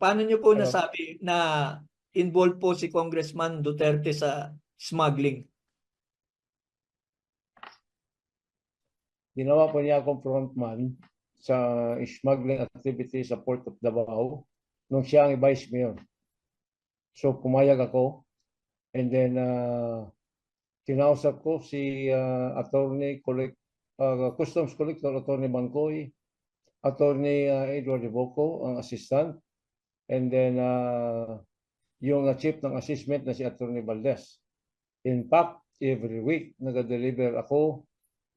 Paano niyo po nasabi na involved po si Congressman Duterte sa smuggling? Ginawa po niya akong frontman sa smuggling activity sa Port of Davao nung siya ang vice mayor. So pumayag ako and then uh, kinausap ko si uh, attorney collect uh, customs collector attorney Mancoy, attorney uh, Edward Boco ang assistant and then uh, yung uh, chief ng assessment na si attorney Valdez. In fact, every week nag-deliver ako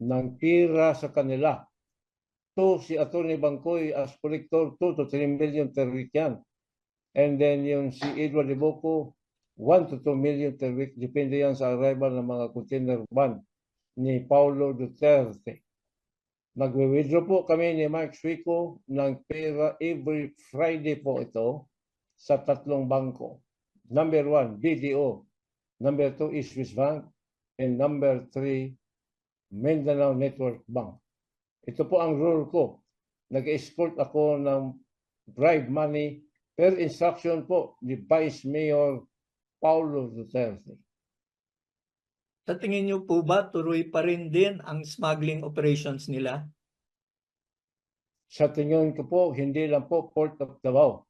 ng pira sa kanila. To si Atty. Bangkoy as collector, 2 to 3 million per week yan. And then yung si Edward Liboco, 1 to 2 million per week. Depende yan sa arrival ng mga container van ni Paulo Duterte. Nagwe-withdraw po kami ni Mark Suico ng pera every Friday po ito sa tatlong bangko. Number one, BDO. Number two is Swiss Bank. And number three, Mindanao Network Bank. Ito po ang rule ko. Nag-escort ako ng bribe money per instruction po ni Vice Mayor Paulo Duterte. Sa tingin niyo po ba tuloy pa rin din ang smuggling operations nila? Sa tingin ko po, hindi lang po Port of Davao.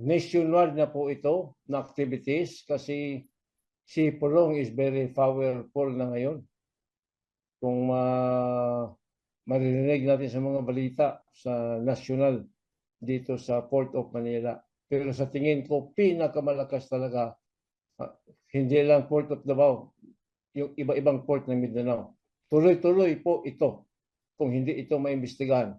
Nationwide na po ito na activities kasi si Pulong is very powerful na ngayon. Kung ma maririnig natin sa mga balita sa national dito sa Port of Manila. Pero sa tingin ko, pinakamalakas talaga, ah, hindi lang Port of Davao, yung iba-ibang port ng Mindanao. Tuloy-tuloy po ito kung hindi ito maimbestigahan.